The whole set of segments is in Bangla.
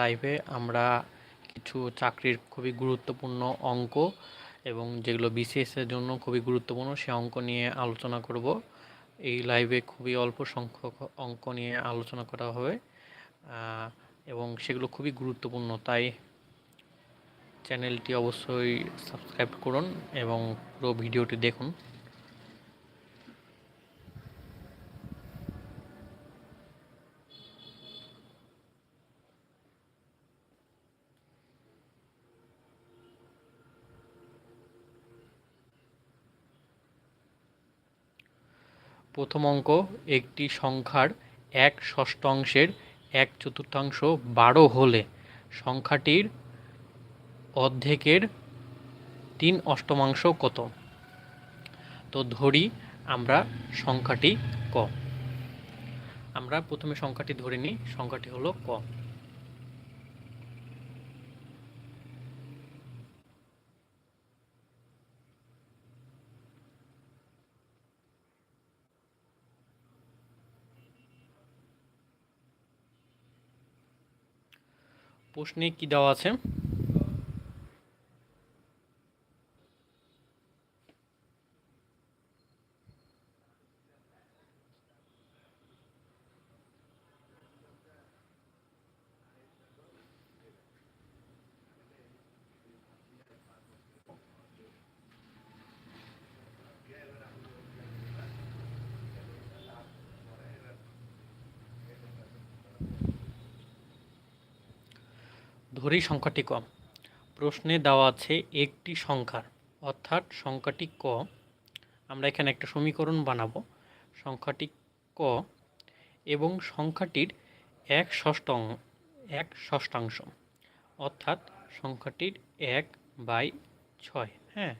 লাইভে আমরা কিছু চাকরির খুবই গুরুত্বপূর্ণ অঙ্ক এবং যেগুলো বিসিএস এর জন্য খুবই গুরুত্বপূর্ণ সে অঙ্ক নিয়ে আলোচনা করব। এই লাইভে খুবই অল্প সংখ্যক অঙ্ক নিয়ে আলোচনা করা হবে এবং সেগুলো খুবই গুরুত্বপূর্ণ, তাই চ্যানেলটি অবশ্যই সাবস্ক্রাইব করুন এবং পুরো ভিডিওটি দেখুন। প্রথম অঙ্ক, একটি সংখ্যার এক ষষ্ঠাংশের এক চতুর্থাংশ বারো হলে সংখ্যাটির অর্ধেকের তিন অষ্টমাংশ কত? তো ধরি আমরা সংখ্যাটি ক। আমরা প্রথমে সংখ্যাটি ধরে নিই, সংখ্যাটি হলো ক। Պուշնի կիդավացեմ ধরি সংখ্যাটি ক প্রশ্নে দেওয়া আছে একটি সংখ্যার, অর্থাৎ সংখ্যাটি ক। আমরা এখানে একটা সমীকরণ বানাবো। সংখ্যাটি ক এবং সংখ্যাটির এক ষষ্ঠং এক ষষ্ঠাংশ অর্থাৎ সংখ্যাটির এক বাই ছয় হ্যাঁ?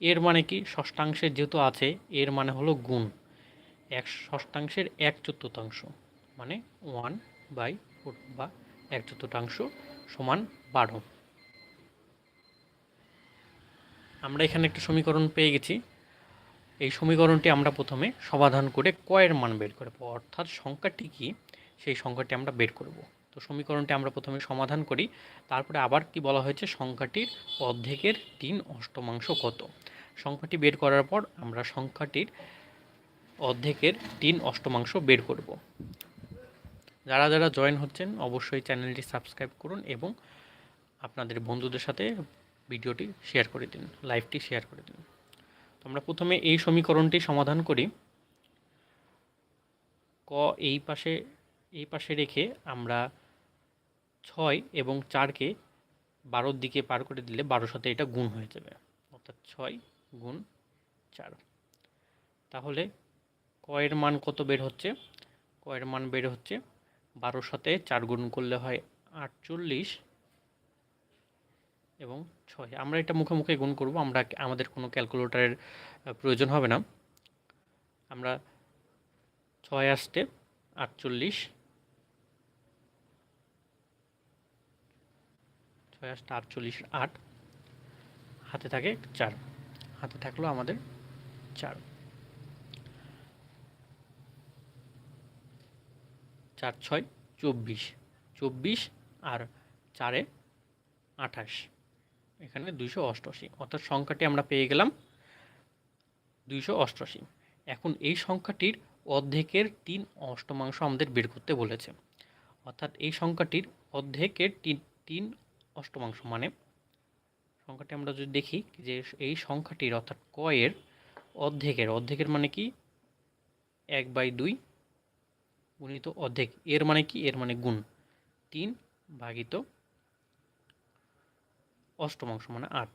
এর মানে কি? ষষ্ঠাংশের যেহেতু আছে, এর মানে হলো গুণ। এক ষষ্ঠাংশের এক চতুর্থাংশ মানে ওয়ান বাই ফোর বা এক চতুর্থাংশ সমান বারো। আমরা এখানে একটা সমীকরণ পেয়ে গেছি। এই সমীকরণটি আমরা প্রথমে সমাধান করে কয়ের মান বের করব অর্থাৎ সংখ্যাটি কি? সেই সংখ্যাটি আমরা বের করব। তো সমীকরণটি আমরা প্রথমে সমাধান করি। তারপরে আবার কি বলা হয়েছে? সংখ্যাটির অর্ধেকের তিন অষ্টমাংশ কত? সংখ্যাটি বের করার পর আমরা সংখ্যাটির অর্ধেকের তিন অষ্টমাংশ বের করব। যারা যারা জয়েন হচ্ছেন, অবশ্যই চ্যানেলটি সাবস্ক্রাইব করুন এবং আপনাদের বন্ধুদের সাথে ভিডিওটি শেয়ার করে দিন লাইভটি শেয়ার করে দিন। তো আমরা প্রথমে এই সমীকরণটি সমাধান করি। ক এই পাশে এই পাশে রেখে আমরা ছয় এবং চারকে বারোর দিকে পার করে দিলে বারোর সাথে এটা গুণ হয়ে যাবে। অর্থাৎ ছয় গুণ চার। তাহলে কয়ের মান কত বের হচ্ছে? কয়ের মান বের হচ্ছে বারোর সাথে চার গুণ করলে হয় আটচল্লিশ এবং ছয়। আমরা এটা মুখে মুখে গুণ করব, আমরা আমাদের কোনো ক্যালকুলেটরের প্রয়োজন হবে না। আমরা ছয় আসতে আটচল্লিশ। ছয় আসতে আটচল্লিশ, আট। হাতে থাকে চার। হাতে থাকল আমাদের চার। চার ছয় চব্বিশ। চব্বিশ আর চারে আঠাশ। এখানে দুইশো অষ্টআশি। অর্থাৎ সংখ্যাটি আমরা পেয়ে গেলাম দুইশো অষ্টআশি। এখন এই সংখ্যাটির অর্ধেকের তিন অষ্টমাংশ আমাদের বের করতে বলেছে। অর্থাৎ এই সংখ্যাটির অর্ধেকের তিন তিন অষ্টমাংশ মানে সংখ্যাটি আমরা যদি দেখি যে এই সংখ্যাটির অর্থাৎ কয়ের অর্ধেকের অর্ধেকের মানে কি? এক বাই দুই গুণিত অর্ধেক। এর মানে কি? এর মানে গুণ। তিন ভাগিত অষ্টমাংশ মানে আট।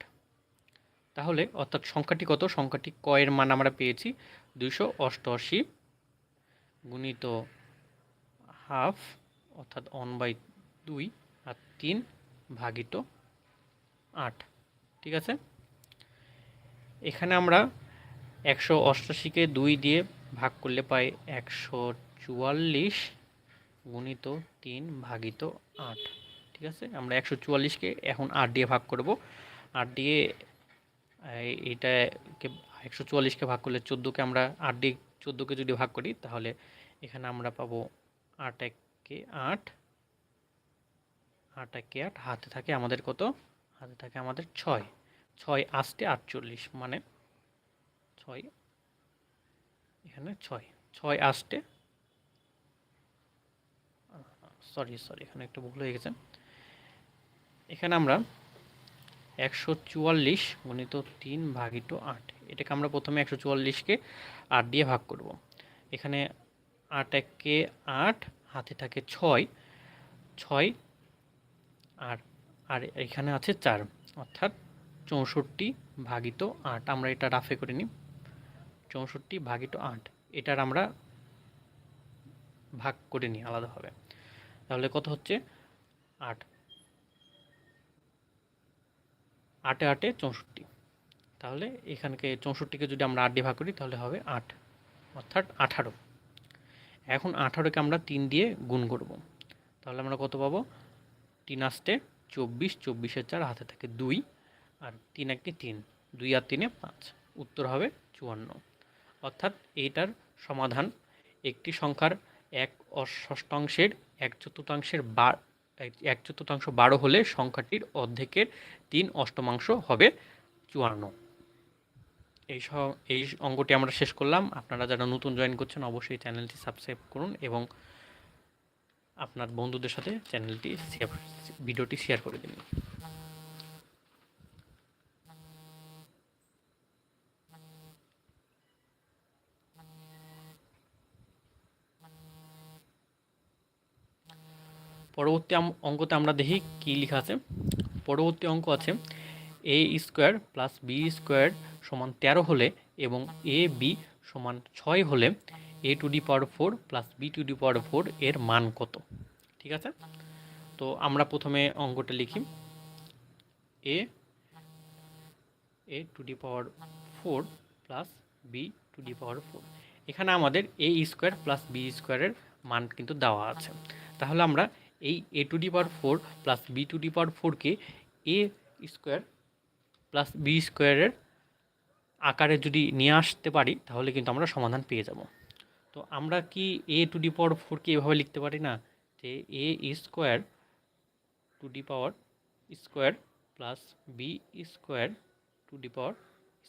তাহলে অর্থাৎ সংখ্যাটি কত? সংখ্যাটি কয়ের মান আমরা পেয়েছি দুইশো অষ্টআশি গুণিত হাফ অর্থাৎ অন বাই দুই আর তিন ভাগিত আট। ঠিক আছে? এখানে আমরা একশো অষ্টআশিকে দুই দিয়ে ভাগ করলে পাই একশো চুয়াল্লিশ গুণিত তিন ভাগিত আট, ঠিক আছে? আমরা একশো চুয়াল্লিশকে এখন আট দিয়ে ভাগ করব। আট দিয়ে এইটাকে একশো চুয়াল্লিশকে ভাগ করলে চোদ্দোকে আমরা, আট দিয়ে চোদ্দোকে যদি ভাগ করি, তাহলে এখানে আমরা পাবো আট এককে আট। আট একে আট, হাতে থাকে আমাদের কত? হাতে থাকে আমাদের ছয়। ছয় আষ্টে আটচল্লিশ মানে ছয়, এখানে ছয়। ছয় আষ্টে সরি সরি এখানে একটু ভুল হয়ে গেছে। এখানে আমরা একশো চুয়াল্লিশ গণিত তিন ভাগিত আট। এটাকে আমরা প্রথমে একশো চুয়াল্লিশকে আট দিয়ে ভাগ করব। এখানে আট একে আট, হাতে থাকে ছয়। ছয় আর আর এখানে আছে চার। অর্থাৎ চৌষট্টি ভাগিত আট। আমরা এটা রাফে করে নিই। চৌষট্টি ভাগিত আট। এটার আমরা ভাগ করে নিই আলাদাভাবে। তাহলে কত হচ্ছে? আট। আটে আটে চৌষট্টি। তাহলে এখানকে চৌষট্টিকে যদি আমরা আট দিয়ে ভাগ করি, তাহলে হবে আট। অর্থাৎ আঠারো। এখন আঠারোকে আমরা তিন দিয়ে গুণ করব। তাহলে আমরা কত পাবো? তিন আসতে চব্বিশ, চব্বিশের চার হাতে থাকে দুই। আর তিন একটি তিন। দুই আর তিনে পাঁচ। উত্তর হবে চুয়ান্ন। অর্থাৎ এইটার সমাধান একটি সংখ্যার এক ষষ্ঠাংশের এক চতুর্থাংশের বার এক চতুর্থাংশ বারো হলে সংখ্যাটির অর্ধেকের তিন অষ্টমাংশ হবে চুয়ান্ন। এই এই অঙ্কটি আমরা শেষ করলাম। আপনারা যারা নতুন জয়েন করছেন, অবশ্যই চ্যানেলটি সাবস্ক্রাইব করুন এবং আপনার বন্ধুদের সাথে চ্যানেলটি ভিডিওটি শেয়ার করে দিন। পরবর্তী অঙ্কতে আমরা দেখি কি লেখা আছে। পরবর্তী অঙ্ক আছে A square plus B square সমান তেরো হলে এবং এ বি সমান ছয় হলে A to the power four plus B to the power four এর মান কত? ঠিক আছে? তো আমরা প্রথমে অঙ্কটা লিখি। A A to the power four plus B to the power four এখানে আমাদের এ স্কোয়ার প্লাস বি স্কোয়ারের মান কিন্তু দেওয়া আছে। তাহলে আমরা এই A to the power four plus B to the power ফোরকে এ স্কোয়ার প্লাস বি স্কোয়ারের আকারে যদি নিয়ে আসতে পারি, তাহলে কিন্তু আমরা সমাধান পেয়ে যাব। তো আমরা কি এ টু ডি পাওয়ার ফোরকে এভাবে লিখতে পারি না? যে A square to the power square plus B square to the power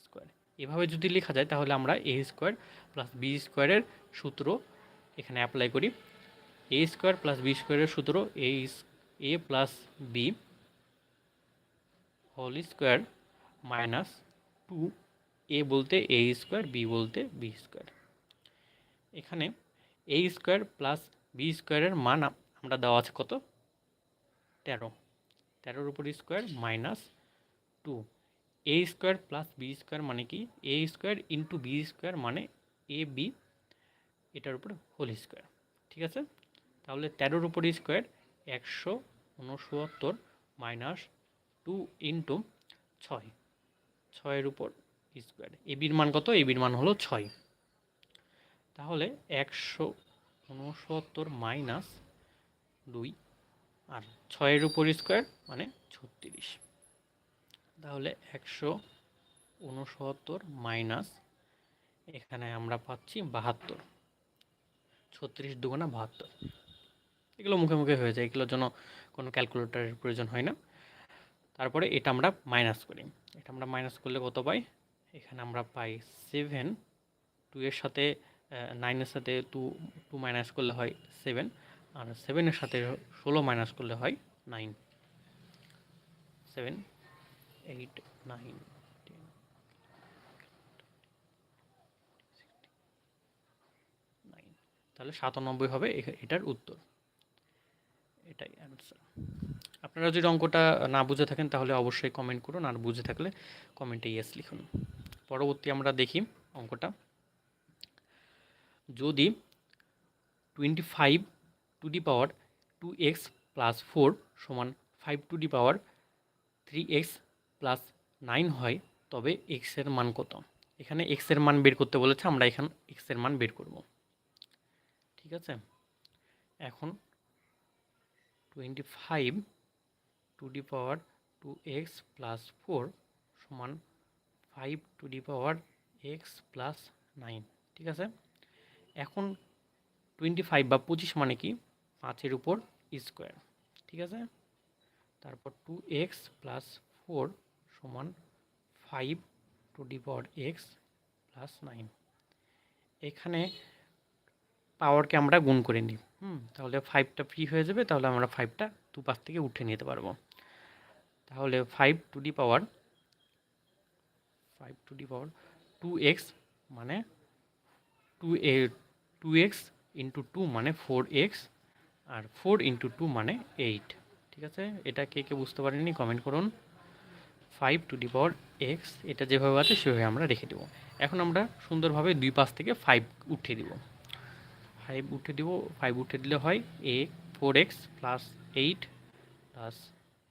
square এভাবে যদি লেখা যায়, তাহলে আমরা এ স্কোয়ার প্লাস বি স্কোয়ারের সূত্র এখানে অ্যাপ্লাই করি। এ স্কোয়ার প্লাস বি স্কোয়ারের সূত্র A A plus B whole square minus two A বলতে এ স্কোয়ার বি বলতে বি স্কোয়ার এখানে এ স্কোয়ার প্লাস বি স্কোয়ারের মান আমরা দেওয়া আছে কত? তেরো। তেরোর উপর square minus two A square plus B square মানে কি? A square into B square মানে এ বি এটার উপর হোল স্কোয়ার ঠিক আছে? তাহলে তেরোর উপর স্কোয়ার একশো উনসত্তর মাইনাস টু ইন্টু ছয়। ছয়ের উপর স্কোয়ার এবির মান কত? এবির মান হলো ছয়। তাহলে একশো উনসত্তর মাইনাস দুই আর ছয়ের উপর স্কোয়ার মানে ছত্রিশ। তাহলে একশো উনসত্তর মাইনাস এখানে আমরা পাচ্ছি বাহাত্তর। ছত্রিশ দুগুণা বাহাত্তর। এগুলো মুখে মুখে হয়ে যায়, এগুলোর জন্য কোনো ক্যালকুলেটারের প্রয়োজন হয় না। তারপরে এটা আমরা মাইনাস করি। এটা আমরা মাইনাস করলে কত পাই? এখানে আমরা পাই সেভেন টু এর সাথে নাইনের সাথে টু টু মাইনাস করলে হয় সেভেন আর সেভেনের সাথে ষোলো মাইনাস করলে হয় নাইন সেভেন এইট নাইন তাহলে সাতানব্বই হবে এটার উত্তর। এটাই অ্যান্সার আপনারা যদি অঙ্কটা না বুঝে থাকেন, তাহলে অবশ্যই কমেন্ট করুন। আর বুঝে থাকলে কমেন্টে ইয়েস লিখুন। পরবর্তী আমরা দেখি অঙ্কটা। যদি twenty five to the power two X plus four সমান five to the power three X plus nine হয়, তবে এক্সের মান কত? এখানে এক্সের মান বের করতে বলেছে, আমরা এখানে এক্সের মান বের করব। ঠিক আছে? এখন twenty five to the power two X plus four সমান five to the power X plus nine ঠিক আছে? এখন টোয়েন্টি ফাইভ বা পঁচিশ মানে কি? পাঁচের উপর স্কোয়ার ঠিক আছে? তারপর টু এক্স প্লাস ফোর সমান five to the power X plus nine এখানে পাওয়ারকে আমরা গুণ করে নিই। হুম। তাহলে ফাইভটা ফ্রি হয়ে যাবে তাহলে আমরা ফাইভটা দু পাশ থেকে উঠে নিতে পারব। তাহলে five to the power five to the power two X মানে two A two X into two মানে ফোর এক্স আর ফোর ইন্টু টু মানে এইট ঠিক আছে? এটা কে কে বুঝতে পারেননি কমেন্ট করুন। Five to the power X এটা যেভাবে আছে সেভাবে আমরা রেখে দেবো। এখন আমরা সুন্দরভাবে দুই পাশ থেকে ফাইভ উঠিয়ে দিব। ফাইভ উঠে দিব ফাইভ উঠে দিলে হয় এ four X plus eight plus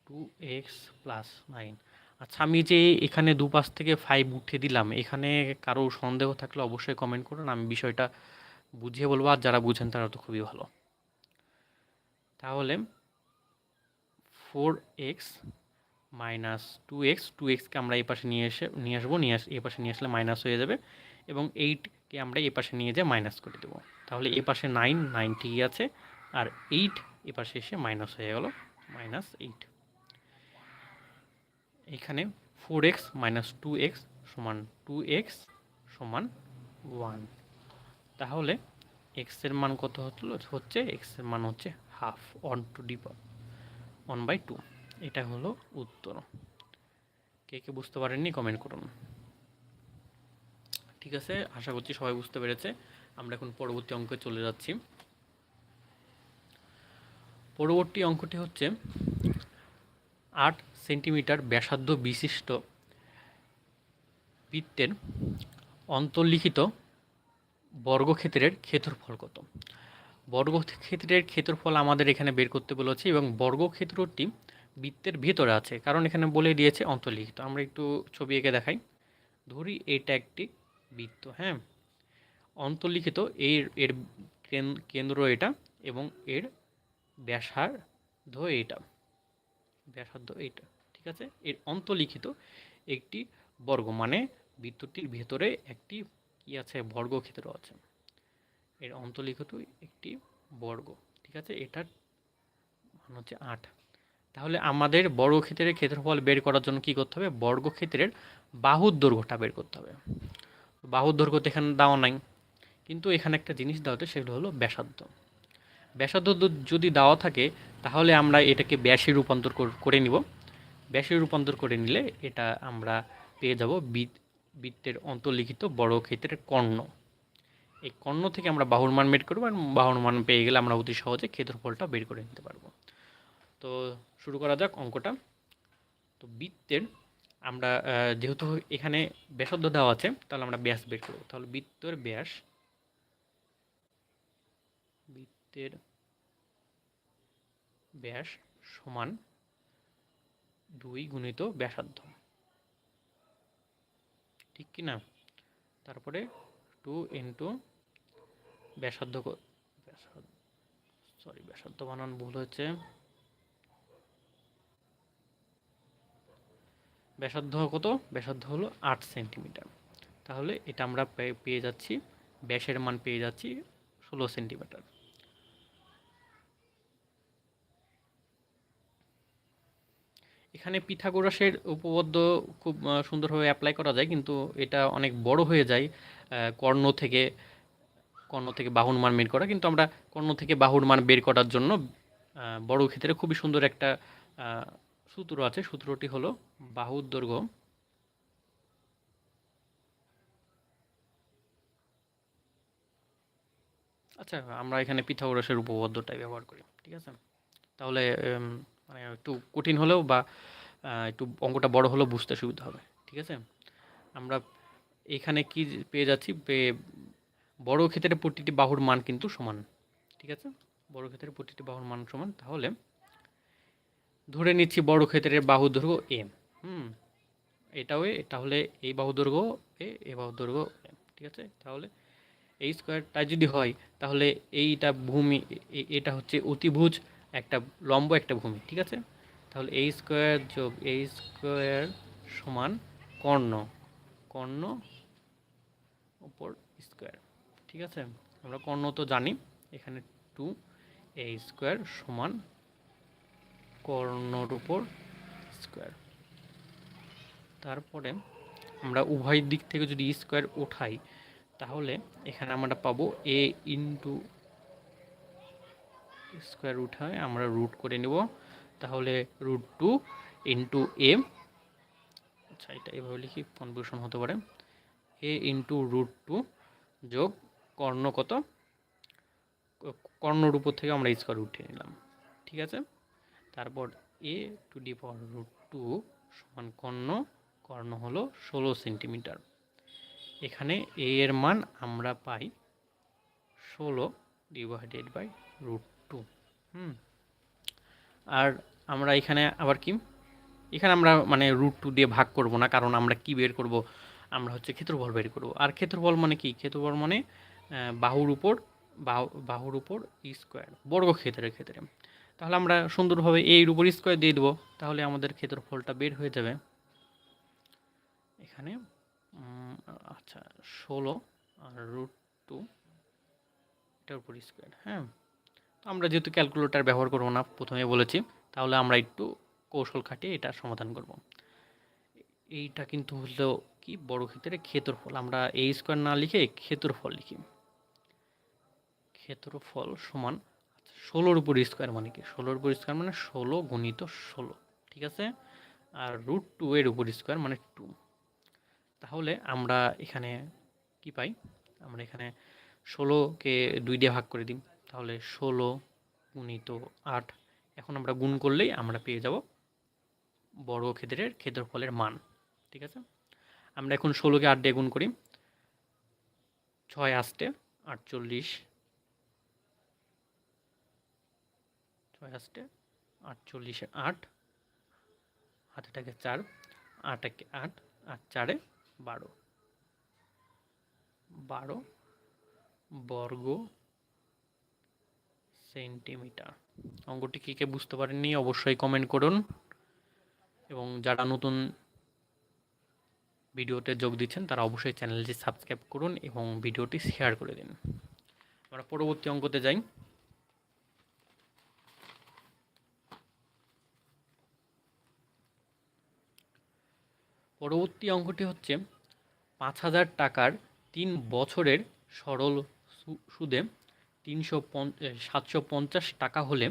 two X plus nine আচ্ছা আমি যে এখানে দুপাশ থেকে ফাইভ উঠে দিলাম, এখানে কারও সন্দেহ থাকলে অবশ্যই কমেন্ট করুন, আমি বিষয়টা বুঝিয়ে বলব, আর যারা বুঝেন তারা তো খুবই ভালো। তাহলে four X minus two X two এক্সকে আমরা এই পাশে নিয়ে এসে, নিয়ে আসব, নিয়ে আস, এই পাশে নিয়ে আসলে মাইনাস হয়ে যাবে এবং এইটকে আমরা এই পাশে নিয়ে যেয়ে মাইনাস করে দেবো। তাহলে এ পাশে নাইন নাইন ঠিকই আছে, আর এইট এ পাশে এসে মাইনাস হয়ে গেল মাইনাস এইট এখানে four X minus two X সমান টু এক্স সমান ওয়ান তাহলে এক্সের মান কত হলো? হচ্ছে এক্সের মান হচ্ছে half one to the one by two এটা হলো উত্তর। কে কে বুঝতে পারেননি কমেন্ট করুন। ঠিক আছে? আশা করছি সবাই বুঝতে পেরেছে। আমরা এখন পরবর্তী অঙ্কে চলে যাচ্ছি। পরবর্তী অঙ্কটি হচ্ছে আট সেন্টিমিটার ব্যাসার্ধ বিশিষ্ট বৃত্তের অন্তর্লিখিত বর্গক্ষেত্রের ক্ষেত্রফল কত? বর্গক্ষেত্রের ক্ষেত্রফল আমাদের এখানে বের করতে বলেছে এবং বর্গক্ষেত্রটি বৃত্তের ভেতরে আছে। কারণ এখানে বলে দিয়েছে অন্তর্লিখিত। আমরা একটু ছবি এঁকে দেখাই। ধরি এটা একটি বৃত্ত হ্যাঁ? অন্তর্লিখিত এর এর কেন্দ্র এটা এবং এর ব্যাসার্ধ এটা। ব্যাসার্ধ এইটা ঠিক আছে? এর অন্তর্লিখিত একটি বর্গ মানে বৃত্তটির ভেতরে একটি কি আছে? বর্গক্ষেত্র আছে। এর অন্তর্লিখিত একটি বর্গ, ঠিক আছে? এটার মান হচ্ছে আট। তাহলে আমাদের বর্গক্ষেত্রের ক্ষেত্রফল বের করার জন্য কি করতে হবে? বর্গক্ষেত্রের বাহুর দৈর্ঘ্যটা বের করতে হবে। বাহুর দৈর্ঘ্য তো এখানে দেওয়া নাই। কিন্তু এখানে একটা জিনিস দেওয়া হচ্ছে সেগুলো হলো ব্যাসার্ধ। ব্যাসার্ধ যদি দেওয়া থাকে, তাহলে আমরা এটাকে ব্যাসে রূপান্তর করে নিব। ব্যাসে রূপান্তর করে নিলে এটা আমরা পেয়ে যাব বৃত্তের অন্তর্লিখিত বড় ক্ষেত্রের কর্ণ। এই কর্ণ থেকে আমরা বাহুর মান বের করব, আর বাহুর মান পেয়ে গেলে আমরা অতি সহজে ক্ষেত্রফলটা বের করে নিতে পারব। তো শুরু করা যাক অঙ্কটা। তো বৃত্তের আমরা যেহেতু এখানে ব্যাসার্ধ দেওয়া আছে, তাহলে আমরা ব্যাস বের করব। তাহলে বৃত্তের ব্যাস বৃত্তের ব্যাস সমান দুই গুণিত ব্যাসার্ধ। ঠিক কি না? তারপরে টু ইন্টু ব্যাসার্ধ সরি, ব্যাসার্ধ বানান ভুল হচ্ছে ব্যাসার্ধ কত? ব্যাসার্ধ হলো আট সেন্টিমিটার। তাহলে এটা আমরা পেয়ে যাচ্ছি, ব্যাসের মান পেয়ে যাচ্ছি ষোলো সেন্টিমিটার। এখানে পিথাগোরাসের উপপাদ্য খুব সুন্দরভাবে অ্যাপ্লাই করা যায়, কিন্তু এটা অনেক বড় হয়ে যায় কর্ণ থেকে কর্ণ থেকে বাহুর মান বের করা। কিন্তু আমরা কর্ণ থেকে বাহুর মান বের করার জন্য বড় ক্ষেত্রে খুবই সুন্দর একটা সূত্র আছে, সূত্রটি হলো বাহুর দৈর্ঘ্য। আচ্ছা আমরা এখানে পিথাগোরাসের উপপাদ্যটাই ব্যবহার করি, ঠিক আছে? তাহলে মানে একটু কঠিন হলেও বা একটু অঙ্কটা বড় হলেও বুঝতে সুবিধা হবে, ঠিক আছে? আমরা এখানে কি পেয়ে যাচ্ছি? বড় ক্ষেত্রে প্রতিটি বাহুর মান কিন্তু সমান, ঠিক আছে? বড় ক্ষেত্রে প্রতিটি বাহুর মান সমান, তাহলে ধরে নিচ্ছি বড় ক্ষেত্রের বাহু দৈর্ঘ্য এম হুম, এটাও এ, তাহলে এই বাহু দৈর্ঘ্য এ এ বাহু দৈর্ঘ্য এম ঠিক আছে? তাহলে এই স্কোয়ারটা যদি হয়, তাহলে এইটা ভূমি এটা হচ্ছে অতিভুজ, একটা লম্ব একটা ভূমি, ঠিক আছে? তাহলে এই স্কোয়ার যোগ এই স্কোয়ার সমান কর্ণ কর্ণ উপর স্কোয়ার, ঠিক আছে? আমরা কর্ণ তো জানি, এখানে টু এ স্কোয়ার সমান কর্ণর উপর স্কোয়ার তারপরে আমরা উভয় দিক থেকে যদি স্কোয়ার উঠাই তাহলে এখানে আমরা পাবো এ ইন্টু স্কোয়ার উঠায়, আমরা রুট করে নেব। তাহলে রুট টু ইন্টু এ আচ্ছা এটা এভাবে লিখি কনফিউশন হতে পারে। এ ইন্টু রুট টু যোগ কর্ণ কত? উপর থেকে আমরা স্কোয়ার উঠিয়ে নিলাম। ঠিক আছে? তারপর A to the power root two সমান কর্ণ কর্ণ হলো ষোলো সেন্টিমিটার। এখানে এ এর মান আমরা পাই ষোলো ডিভাইডেড বাই রুট টু আর আমরা এখানে আবার কি? এখানে আমরা মানে রুট টু দিয়ে ভাগ করব না, কারণ আমরা কি বের করব? আমরা হচ্ছে ক্ষেত্রফল বের করব। আর ক্ষেত্রফল মানে কি? ক্ষেত্রফল মানে বাহুর উপর, বাহু, বাহুর উপর স্কোয়ার বর্গক্ষেত্রের ক্ষেত্রে। তাহলে আমরা সুন্দরভাবে এর উপর স্কোয়ার দিয়ে দেবো। তাহলে আমাদের ক্ষেত্রফলটা বের হয়ে যাবে। এখানে আচ্ছা ষোলো আর রুট টু এটার উপর স্কোয়ার হ্যাঁ? তো আমরা যেহেতু ক্যালকুলেটার ব্যবহার করব না, প্রথমে বলেছি, তাহলে আমরা একটু কৌশল খাটিয়ে এটা সমাধান করব। এইটা কিন্তু হলো কি? বড় ক্ষেত্রে ক্ষেত্রফল। আমরা এই স্কোয়ার না লিখে ক্ষেত্রফল লিখি। ক্ষেত্রফল সমান ষোলোর উপর স্কোয়ার মানে কি? ষোলোর উপর স্কোয়ার মানে ষোলো গুণিত ষোলো, ঠিক আছে? আর রুট টু এর উপর স্কোয়ার মানে টু। তাহলে আমরা এখানে কি পাই? আমরা এখানে ষোলোকে দুই দিয়ে ভাগ করে দিই। তাহলে ষোলো গুণিত আট। এখন আমরা গুণ করলেই আমরা পেয়ে যাব বর্গ ক্ষেত্রের ক্ষেত্রফলের মান, ঠিক আছে? আমরা এখন ষোলোকে আট দিয়ে গুণ করি। ছয় আসতে আটচল্লিশ ছয় আসতে আটচল্লিশে আট হাতে থাকে চার আট একে আট, আর চারে বারো। বারো বর্গ সেন্টিমিটার। অঙ্কটি কী কে বুঝতে পারেননি অবশ্যই কমেন্ট করুন। এবং যারা নতুন ভিডিওতে যোগ দিচ্ছেন, তারা অবশ্যই চ্যানেলটি সাবস্ক্রাইব করুন এবং ভিডিওটি শেয়ার করে দিন। আমরা পরবর্তী অঙ্কতে যাই। পরবর্তী অঙ্কটি হচ্ছে পাঁচ হাজার টাকার তিন বছরের সরল সুদে তিনশো সাতশো পঞ্চাশ টাকা হলে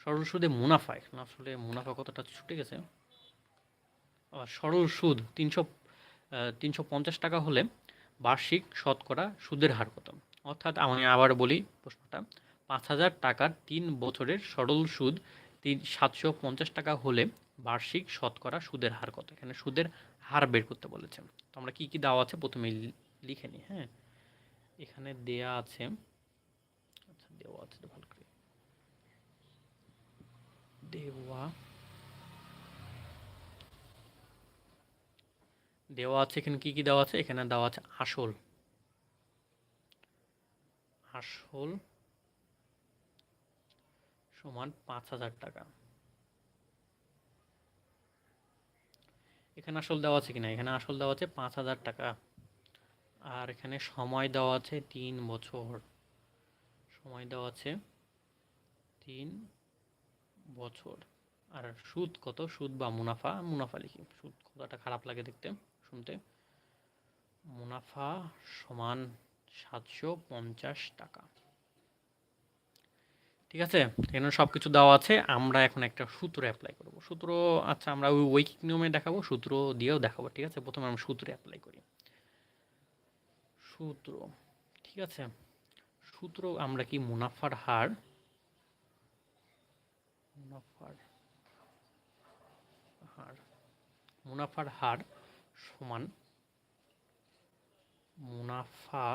সরল সুদে মুনাফা এখন আসলে মুনাফা কতটা ছুটে গেছে? সরল সুদ তিনশো তিনশো পঞ্চাশ টাকা হলে বার্ষিক শতকরা সুদের হার কত? অর্থাৎ আমি আবার বলি প্রশ্নটা, পাঁচ হাজার টাকার তিন বছরের সরল সুদ তিন সাতশো পঞ্চাশ টাকা হলে বার্ষিক শতকরা সুদের হার কত? এখানে সুদের হার বের করতে বলেছে। তো আমরা কী কী দেওয়া আছে? প্রথমে লিখে নিই হ্যাঁ? এখানে দেয়া আছে আচ্ছা দেওয়া আছে ভালো করে। দেওয়া দেওয়া আছে, এখানে কী কী দেওয়া আছে? এখানে দেওয়া আছে আসল। আসল সমান পাঁচ হাজার টাকা। এখানে আসল দেওয়া আছে কিনা? এখানে আসল দেওয়া আছে পাঁচ হাজার টাকা। আর এখানে সময় দেওয়া আছে তিন বছর। সময় দেওয়া আছে তিন বছর। আর সুদ কত? সুদ বা মুনাফা? মুনাফা লিখি। সুদ কতটা খারাপ লাগে দেখতে, শুনতে? মুনাফা সমান সাতশো পঞ্চাশ টাকা। ঠিক আছে? এখানে সব কিছু দেওয়া আছে। আমরা এখন একটা সূত্র অ্যাপ্লাই করব। সূত্র আচ্ছা আমরা ওই ঐকিক নিয়মে দেখাবো, সূত্র দিয়েও দেখাবো, ঠিক আছে? প্রথমে আমরা সূত্র অ্যাপ্লাই করি। সূত্র, ঠিক আছে? সূত্র, আমরা কি মুনাফার হার? মুনাফার হার মুনাফার হার সমান মুনাফা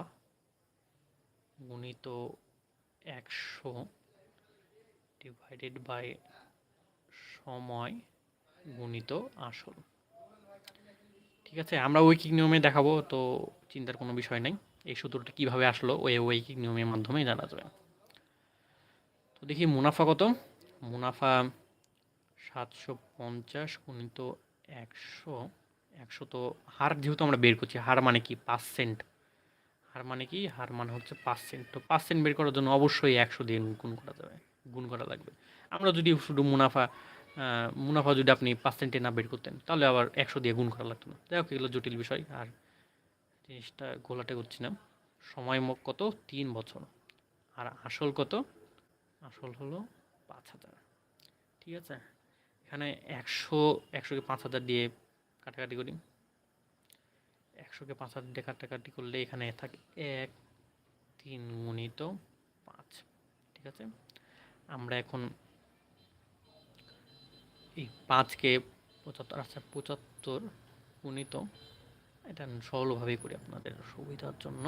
গুণিত একশো ডিভাইডেড বাই সময় গুণিত আসল। ঠিক আছে, আমরা ঐকিক নিয়মে দেখাবো, তো চিন্তার কোনো বিষয় নাই। এই সূত্রটা কীভাবে আসলো, ওই ঐকিক নিয়মের মাধ্যমে জানা যাবে। তো দেখি মুনাফা কত? মুনাফা সাতশো পঞ্চাশ গুণিত একশো। একশো তো হার যেহেতু আমরা বের করছি, হার মানে কি? পার্সেন্ট হার মানে কি? হার মানে হচ্ছে পার্সেন্ট তো পার্সেন্ট বের করার জন্য অবশ্যই একশো দিয়ে গুণ করা যাবে। গুণ করা লাগবে। আমরা যদি শুধু মুনাফা মুনাফা যদি আপনি পার্সেন্টে না বের করতেন, তাহলে আবার একশো দিয়ে গুণ করা লাগতো না। যাই হোক, এগুলো জটিল বিষয়। আর জিনিসটা গোলাটে করছি না। সময় কত? তিন বছর। আর আসল কত? আসল হলো পাঁচ হাজার। ঠিক আছে? এখানে একশো, একশোকে পাঁচ হাজার দিয়ে কাটাকাটি করি। একশোকে পাঁচ হাজার দিয়ে কাটাকাটি করলে এখানে থাকে এক, তিন গুণিত পাঁচ। ঠিক আছে? আমরা এখন এই পাঁচকে পঁচাত্তর আচ্ছা পঁচাত্তর গুণিত, এটা সরলভাবেই করি আপনাদের সুবিধার জন্য।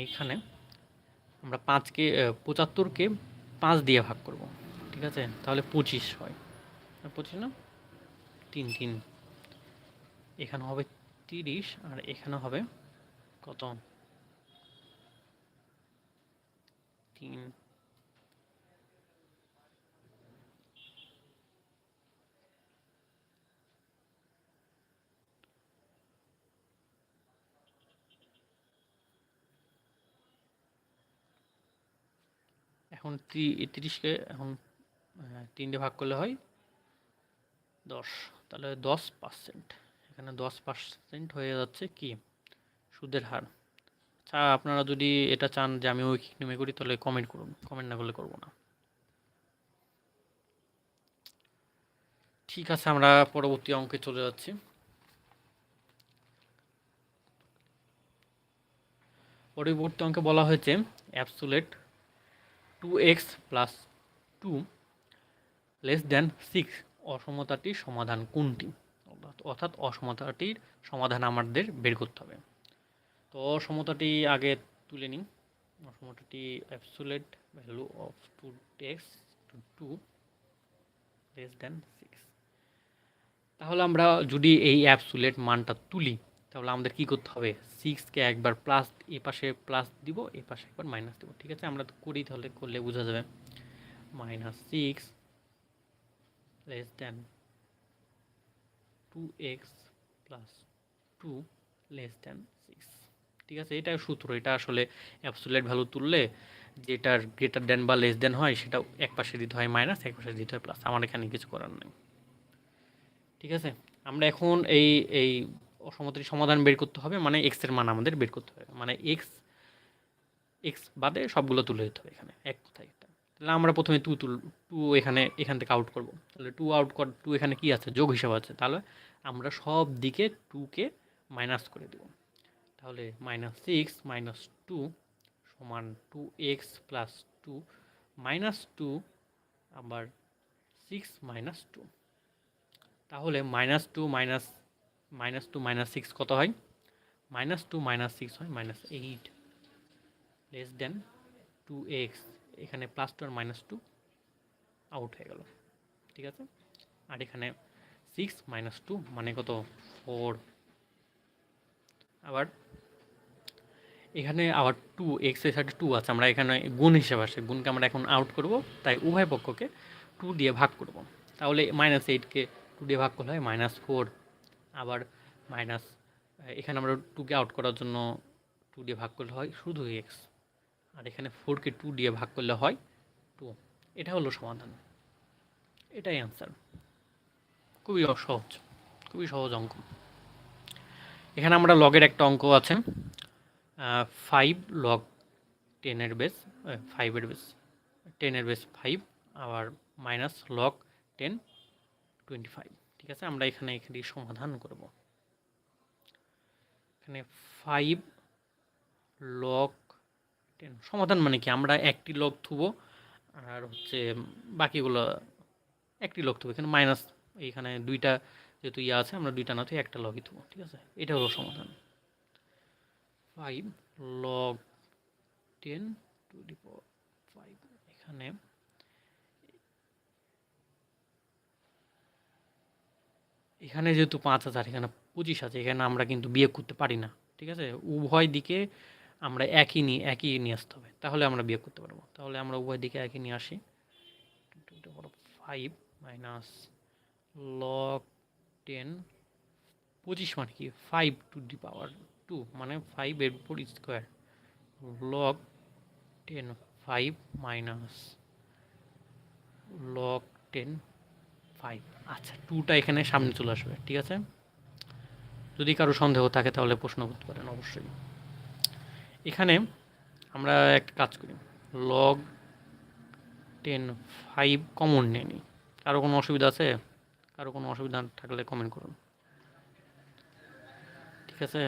এইখানে আমরা পাঁচকে পঁচাত্তরকে পাঁচ দিয়ে ভাগ করব, ঠিক আছে? তাহলে পঁচিশ হয়। পঁচিশ না? তিন তিন। এখানে হবে তিরিশ, আর এখানে হবে কত? তিন এখন তিরিশকে এখন তিনটে ভাগ করলে হয় দশ। তাহলে দশ পার্সেন্ট এখানে দশ পার্সেন্ট হয়ে যাচ্ছে কি? সুদের হার। আচ্ছা আপনারা যদি এটা চান যে আমি ওই নেমে করি, তাহলে কমেন্ট করুন। কমেন্ট না করলে করব না। ঠিক আছে, আমরা পরবর্তী অঙ্কে চলে যাচ্ছি। পরবর্তী অঙ্কে বলা হয়েছে absolute two X plus two less than six অসমতাটির সমাধান কোনটি? অর্থাৎ অসমতাটির সমাধান আমাদের বের করতে হবে। তো অসমতাটি আগে তুলে নিই অসমতাটি absolute value of two x two two less than six তাহলে আমরা যদি এই অ্যাবসুলেট মানটা তুলি, তাহলে আমাদের কি করতে হবে? সিক্সকে একবার প্লাস এ পাশে প্লাস দিব, এ পাশে একবার মাইনাস দিব। ঠিক আছে? আমরা করি তাহলে, করলে বোঝা যাবে। Minus six less than two x plus two less than ঠিক আছে? এটা সূত্র, এটা আসলে অ্যাবসুলেট ভ্যালু তুললে যেটার গ্রেটার দেন বা লেস দেন হয় সেটা এক পাশে দিতে হয় মাইনাস এক পাশে দিতে হয় প্লাস আমার এখানে কিছু করার নেই। ঠিক আছে? আমরা এখন এই এই অসমতার সমাধান বের করতে হবে মানে এক্সের মান আমাদের বের করতে হবে। মানে এক্স এক্স বাদে সবগুলো তুলে দিতে হবে এখানে, এক কথায় তাহলে আমরা প্রথমে টু তুল টু এখানে, এখান থেকে আউট করব। তাহলে টু আউট কর টু এখানে কি আছে? যোগ হিসাব আছে। তাহলে আমরা সব দিকে টুকে মাইনাস করে দেব। তাহলে মাইনাস সিক্স মাইনাস টু সমান two x plus two minus two আবার সিক্স মাইনাস টু তাহলে minus two minus minus two minus six কত হয়? মাইনাস টু মাইনাস সিক্স হয় minus eight less than two x এখানে প্লাস টু আর মাইনাস টু আউট হয়ে গেল। ঠিক আছে? আর এখানে সিক্স মাইনাস টু মানে কত? ফোর আবার এখানে আবার টু এক্সের সাথে টু আছে, আমরা এখানে গুণ হিসেবে আসে, গুণকে আমরা এখন আউট করব, তাই উভয় পক্ষকে টু দিয়ে ভাগ করব। তাহলে মাইনাস এইটকে টু দিয়ে ভাগ করলে হয় মাইনাস ফোর আবার মাইনাস এখানে আমরা টুকে আউট করার জন্য টু দিয়ে ভাগ করলে হয় শুধু এক্স আর এখানে ফোরকে টু দিয়ে ভাগ করলে হয় টু এটা হলো সমাধান। এটাই অ্যান্সার খুবই সহজ খুবই সহজ অঙ্ক। এখানে আমরা লগের একটা অঙ্ক আছে ফাইভ লগ টেনের বেস ফাইভের বেস টেনের বেস ফাইভ আবার minus log ten twenty five ঠিক আছে? আমরা এখানে এখানে সমাধান করব। এখানে ফাইভ লগ টেন সমাধান মানে কি? আমরা একটি লগ থুবো, আর হচ্ছে বাকিগুলো একটি লগ থুবো। এখানে মাইনাস এইখানে দুইটা যেহেতু ইয়ে আছে, আমরা দুইটা না থুই একটা লগই থুবো, ঠিক আছে? এটা হলো সমাধান। Five log ten to the power five এখানে এখানে যেহেতু পাঁচ হাজার এখানে পঁচিশ আছে, এখানে আমরা কিন্তু বিয়ে করতে পারি না, ঠিক আছে? উভয় দিকে আমরা একই নিয়ে একই নিয়ে আসতে হবে, তাহলে আমরা বিয়োগ করতে পারব। তাহলে আমরা উভয় দিকে একই নিয়ে আসি। ফাইভ মাইনাস লগ টেন পঁচিশ মানে কি? Five to the power two মানে ফাইভ এর উপর square log ten five minus ten five আচ্ছা টুটা এখানে সামনে চলে আসবে, ঠিক আছে? যদি কারও সন্দেহ থাকে তাহলে প্রশ্ন করতে পারেন, অবশ্যই। এখানে আমরা একটা কাজ করি। লগ টেন ফাইভ কমন নিই। কারও কোনো অসুবিধা আছে? কারও কোনো অসুবিধা থাকলে কমেন্ট করুন। ঠিক আছে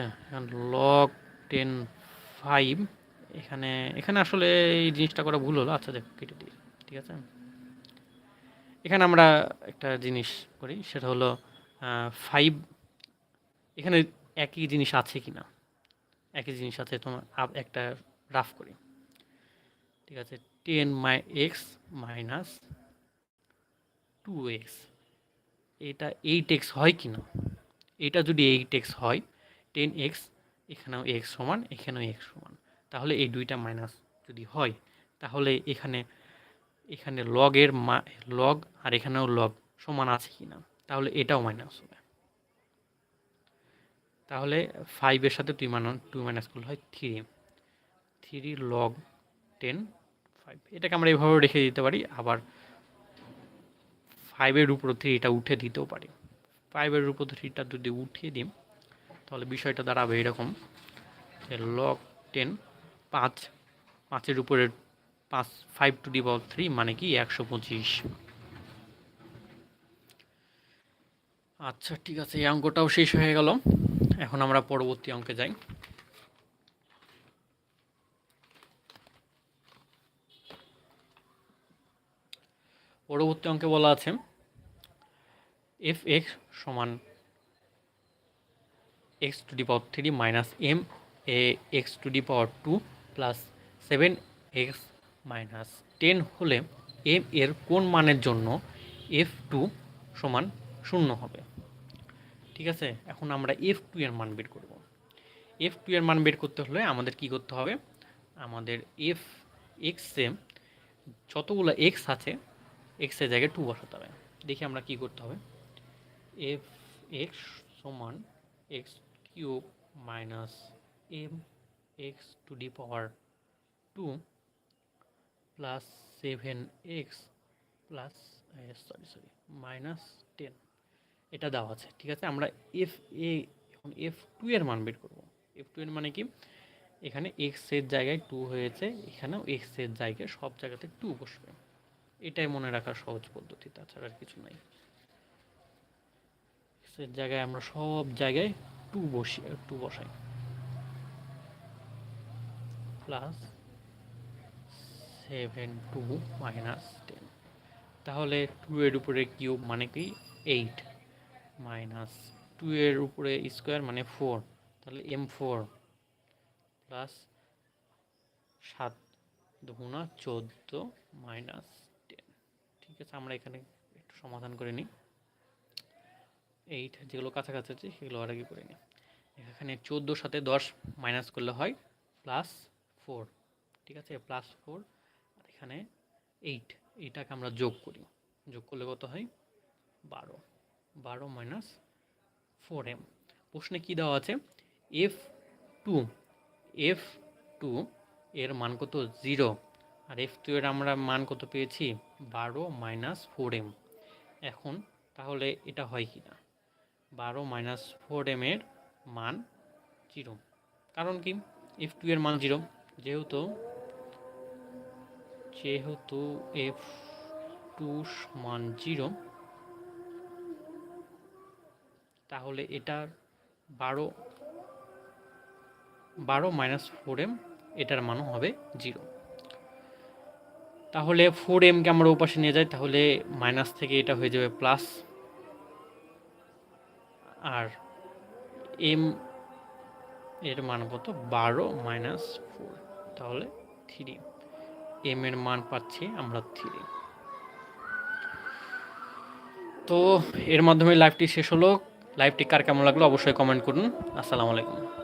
লগ টেন ফাইভ এখানে এখানে আসলে এই জিনিসটা করা ভুল হলো। আচ্ছা দেখ, কেটে দিই, ঠিক আছে? এখানে আমরা একটা জিনিস করি, সেটা হলো ফাইভ এখানে একই জিনিস আছে কি না একই জিনিস আছে তোমার একটা রাফ করি। ঠিক আছে ten my x minus two x এটা এইট এক্স হয় কি না? এটা যদি এইট এক্স হয়, টেন এক্স, এখানেও এক্স সমান, এখানেও এক্স সমান। তাহলে এই দুইটা মাইনাস যদি হয়, তাহলে এখানে এখানে লগের মা লগ আর এখানেও লগ সমান আছে কি না? তাহলে এটাও মাইনাস হবে। তাহলে ফাইভের সাথে তুই মান টু মাইনাস করলে হয় three three log ten five এটাকে আমরা এইভাবে রেখে দিতে পারি, আবার ফাইভের উপর থ্রিটা উঠে দিতেও পারি। ফাইভের উপর থ্রিটা যদি উঠিয়ে দিই, তাহলে বিষয়টা দাঁড়াবে এরকম লগ টেন পাঁচ, পাঁচের উপরে পাঁচ five to the power three মানে কি একশো পঁচিশ। আচ্ছা ঠিক আছে, এই অঙ্কটাও শেষ হয়ে গেল। এখন আমরা পরবর্তী অঙ্কে যাই। পরবর্তী অঙ্কে বলা আছে এফ এক্স সমান x to the power three minus m a x to the power two plus seven x minus ten হলে এম এর কোন মানের জন্য এফ টু সমান শূন্য হবে? ঠিক আছে? এখন আমরা এফ টু এর মান বের করব। এফ টু এর মান বের করতে হলে আমাদের কি করতে হবে? আমাদের এফ এক্সে যতগুলো এক্স আছে এক্সের জায়গায় টু বসাতে হবে। দেখি আমরা কি করতে হবে। এফ এক্স সমান x cube minus m x to the power two plus seven x plus sorry sorry minus ten এটা দেওয়া আছে, ঠিক আছে? আমরা এফ এ এখন এফ টু এর মান বের করব। এফ টু এর মানে কি? এখানে এক্সের জায়গায় টু হয়েছে, এখানেও এক্সের জায়গায় সব জায়গাতে টু বসবে। এটাই মনে রাখার সহজ পদ্ধতি, তাছাড়া আর কিছু নাই। এর জায়গায় আমরা সব জায়গায় টু বসি টু বসাই। Plus seven two minus ten তাহলে টু এর উপরে কিউব মানে কি? এইট মাইনাস টু এর উপরে স্কোয়ার মানে ফোর তাহলে এম ফোর প্লাস সাত দুগুণা চোদ্দ মাইনাস টেন ঠিক আছে, আমরা এখানে একটু সমাধান করে নিই। এইট, যেগুলো কাছাকাছি আছে, সেগুলো আর আগে করে নিই। এখানে চোদ্দোর সাথে দশ মাইনাস করলে হয় প্লাস ফোর ঠিক আছে? প্লাস ফোর আর এখানে এইট এইটাকে আমরা যোগ করি। যোগ করলে কত হয়? বারো। বারো মাইনাস ফোর এম প্রশ্নে কী দেওয়া আছে? এফ টু এফ টু এর মান কত? জিরো আর এফ টু এর আমরা মান কত পেয়েছি? বারো মাইনাস ফোর এম এখন তাহলে এটা হয় কি না বারো মাইনাস ফোর এম এর মান জিরো কারণ কি? এফ টু এর মান জিরো যেহেতু যেহেতু এফ টু সমান জিরো তাহলে এটার বারো বারো মাইনাস ফোর এম এটার মানও হবে জিরো তাহলে ফোর এমকে আমরা ওপাশে নিয়ে যাই, তাহলে মাইনাস থেকে এটা হয়ে যাবে প্লাস আর এম এর মান কত? বারো মাইনাস ফোর তাহলে থ্রি এম এর মান পাচ্ছি আমরা থ্রি তো এর মাধ্যমে লাইভটি শেষ হলো। লাইভটি কার কেমন লাগল অবশ্যই কমেন্ট করুন। আসসালামু আলাইকুম।